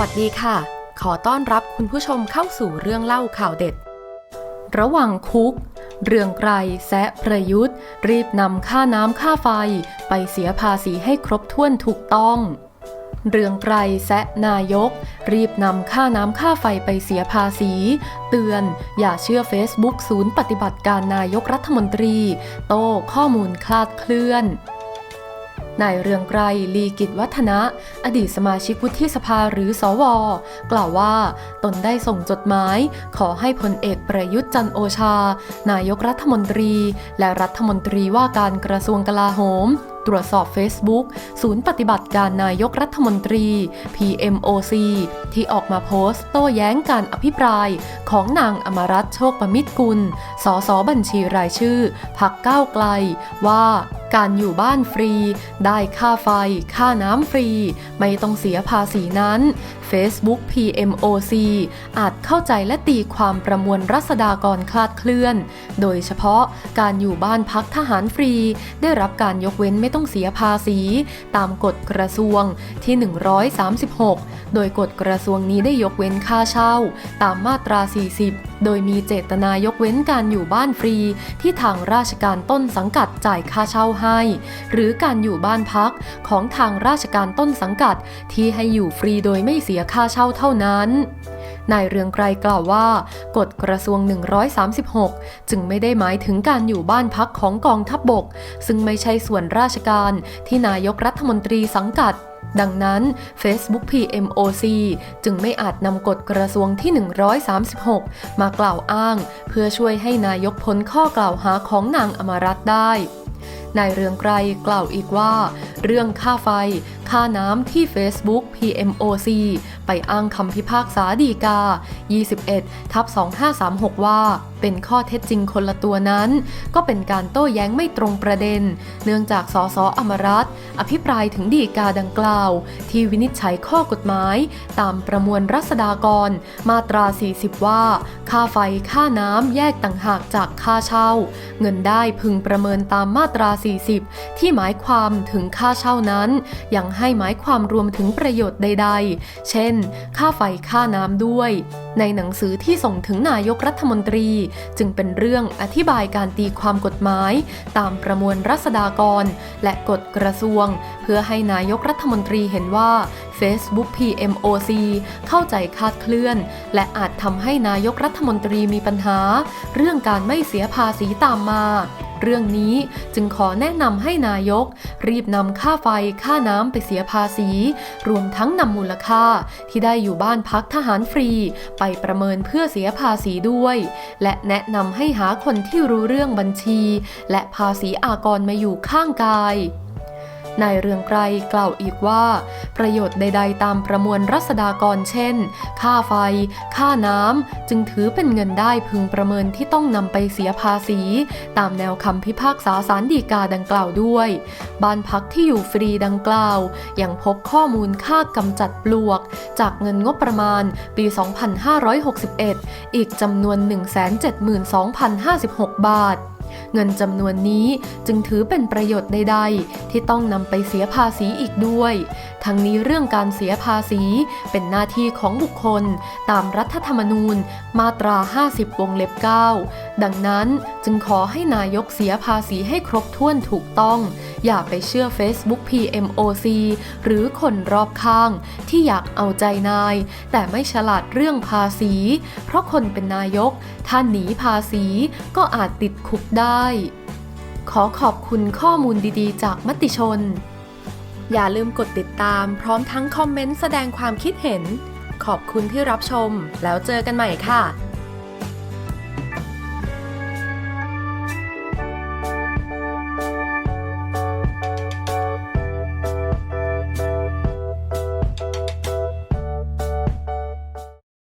วัสดีค่ะ ขอต้อนรับคุณผู้ชมเข้าสู่เรื่องเล่าข่าวเด็ด ระหว่างคุก เรืองไกรแซะประยุทธ์ รีบนำค่าน้ำค่าไฟ ไปเสียภาษีให้ครบถ้วนถูกต้อง เรืองไกรแซะนายก รีบนำค่าน้ำค่าไฟไปเสียภาษี เตือน อย่าเชื่อ Facebook ศูนย์ปฏิบัติการนายกรัฐมนตรี โต้ข้อมูลคลาดเคลื่อน นายเรืองไกรลีกิจวัฒนะ อดีตสมาชิกวุฒิสภาหรือสว กล่าวว่า ตนได้ส่งจดหมาย ขอให้พลเอกประยุทธ์จันโอชา นายกรัฐมนตรี และรัฐมนตรีว่าการกระทรวงกลาโหม ตรวจสอบ Facebook ศูนย์ปฏิบัติการนายกรัฐมนตรี PMOC ที่ออกมาโพสต์โต้แย้งการอภิปราย ของนางอมรัตโชคประมิตรกุล สสบัญชีรายชื่อ พักก้าวไกลว่า การอยู่บ้านฟรี ได้ค่าไฟ ค่าน้ำฟรี ไม่ต้องเสียภาษีนั้น Facebook PMOC อาจเข้าใจและตีความประมวลรัษฎากรคลาดเคลื่อน โดยเฉพาะการอยู่บ้านพักทหารฟรี ได้รับการยกเว้นไม่ต้องเสียภาษี ตามกฎกระทรวงที่ 136 โดยกฎกระทรวงนี้ได้ยกเว้นค่าเช่า ตามมาตรา 40โดยมีเจตนายกเว้นการอยู่บ้านฟรี ที่ทางราชการต้นสังกัดจ่ายค่าเช่าให้ หรือการอยู่บ้านพักของทางราชการต้นสังกัดที่ให้อยู่ฟรีโดยไม่เสียค่าเช่าเท่านั้นนายเรืองไกรกล่าวว่ากฎกระทรวง 136 จึงไม่ได้หมายถึงการอยู่บ้านพักของกองทัพบบก ซึ่งไม่ใช่ส่วนราชการที่นายกรัฐมนตรีสังกัด ดังนั้น Facebook PMOC จึงไม่อาจนำกฎกระทรวงที่ 136 มากล่าวอ้าง เพื่อช่วยให้นายกพ้นข้อกล่าวหาของนางอมรัตน์ได้ นายเรืองไกรกล่าวอีกว่า เรื่องค่าไฟ ค่าน้ำที่ Facebook PMOC ไปอ้างคำพิพากษาดีกา 21 ทับ 2536 ว่า เป็นข้อเท็จจริงคนละตัวนั้น ก็เป็นการโต้แย้งไม่ตรงประเด็น เนื่องจากสสอมรัตอภิปรายถึงดีกาดังกล่าว ที่วินิจฉัยข้อกฎหมาย ตามประมวลรัษฎากร มาตรา 40 ว่า ค่าไฟค่าน้ำแยกต่างหากจากค่าเช่า เงินได้พึงประเมินตามมาตรา 40 ที่หมายความถึงค่าเช่านั้น ยังให้หมายความรวมถึงประโยชน์ใด ๆ เช่น ค่าไฟค่าน้ำด้วย ในหนังสือที่ส่งถึงนายกรัฐมนตรีจึงเป็นเรื่องอธิบายการตีความกฎหมาย ตามประมวลรัษฎากร และกฎกระทรวง เพื่อให้นายกรัฐมนตรีเห็นว่า Facebook PMOC เข้าใจคาดเคลื่อน และอาจทำให้นายกรัฐมนตรีมีปัญหา เรื่องการไม่เสียภาษีตามมา เรื่องนี้จึงขอแนะนำให้นายก รีบนำค่าไฟค่าน้ำไปเสียภาษี รวมทั้งนำมูลค่าที่ได้อยู่บ้านพักทหารฟรี ไปประเมินเพื่อเสียภาษีด้วย และแนะนำให้หาคนที่รู้เรื่องบัญชี และภาษีอากรมาอยู่ข้างกาย นายเรืองไกรกล่าวอีกว่า ประโยชน์ใด ๆ ตามประมวลรัษฎากรเช่น ค่าไฟ ค่าน้ำ จึงถือเป็นเงินได้พึงประเมินที่ต้องนำไปเสียภาษี ตามแนวคำพิพากษาสารดีกาดังกล่าวด้วย บ้านพักที่อยู่ฟรีดังกล่าวยังพบข้อมูลค่ากำจัดปลวก จากเงินงบประมาณปี 2561 อีกจำนวน 172,056 บาท เงินจำนวนนี้จึงถือเป็นประโยชน์ใดๆ ที่ต้องนำไปเสียภาษีอีกด้วย ทั้งนี้เรื่องการเสียภาษีเป็นหน้าที่ของบุคคล ตามรัฐธรรมนูญมาตรา 50 วงเล็บ 9 ดังนั้นจึงขอให้นายกเสียภาษีให้ครบถ้วนถูกต้อง อย่าไปเชื่อ Facebook PMOC หรือคนรอบข้าง ที่อยากเอาใจนาย แต่ไม่ฉลาดเรื่องภาษี เพราะคนเป็นนายกถ้าหนีภาษีก็อาจติดคุกได้ ขอขอบคุณข้อมูลดีๆ จากมติชน อย่าลืมกดติดตามพร้อมทั้งคอมเมนต์แสดงความคิดเห็น ขอบคุณที่รับชม แล้วเจอกันใหม่ค่ะ